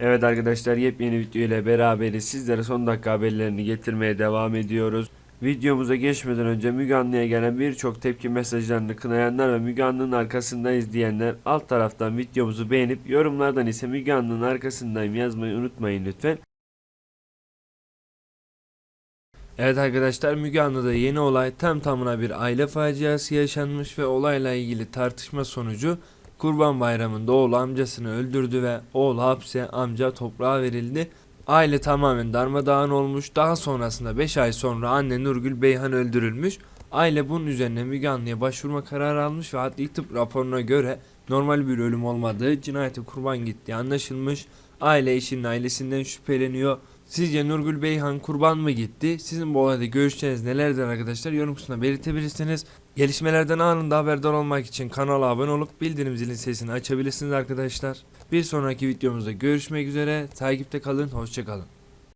Evet arkadaşlar yepyeni video ile beraberiz. Sizlere son dakika haberlerini getirmeye devam ediyoruz. Videomuza geçmeden önce Müge gelen birçok tepki mesajlarını kınayanlar ve Müge Anlı'nın arkasında izleyenler alt taraftan videomuzu beğenip yorumlardan ise Müge Anlı'nın arkasındayım yazmayı unutmayın lütfen. Evet arkadaşlar Müge Anlı'da yeni olay tam tamına bir aile faciası yaşanmış ve olayla ilgili tartışma sonucu Kurban Bayramı'nda oğlu amcasını öldürdü ve oğlu hapse amca toprağa verildi. Aile tamamen darmadağın olmuş. Daha sonrasında 5 ay sonra anne Nurgül Beyhan öldürülmüş. Aile bunun üzerine Müge Anlı'ya başvurma kararı almış ve adli tıp raporuna göre normal bir ölüm olmadığı, cinayete kurban gittiği anlaşılmış. Aile eşinin ailesinden şüpheleniyor. Sizce Nurgül Beyhan kurban mı gitti? Sizin bu olayda görüşleriniz nelerdir arkadaşlar? Yorum kısmına belirtebilirsiniz. Gelişmelerden anında haberdar olmak için kanala abone olup bildirim zilin sesini açabilirsiniz arkadaşlar. Bir sonraki videomuzda görüşmek üzere. Takipte kalın. Hoşçakalın.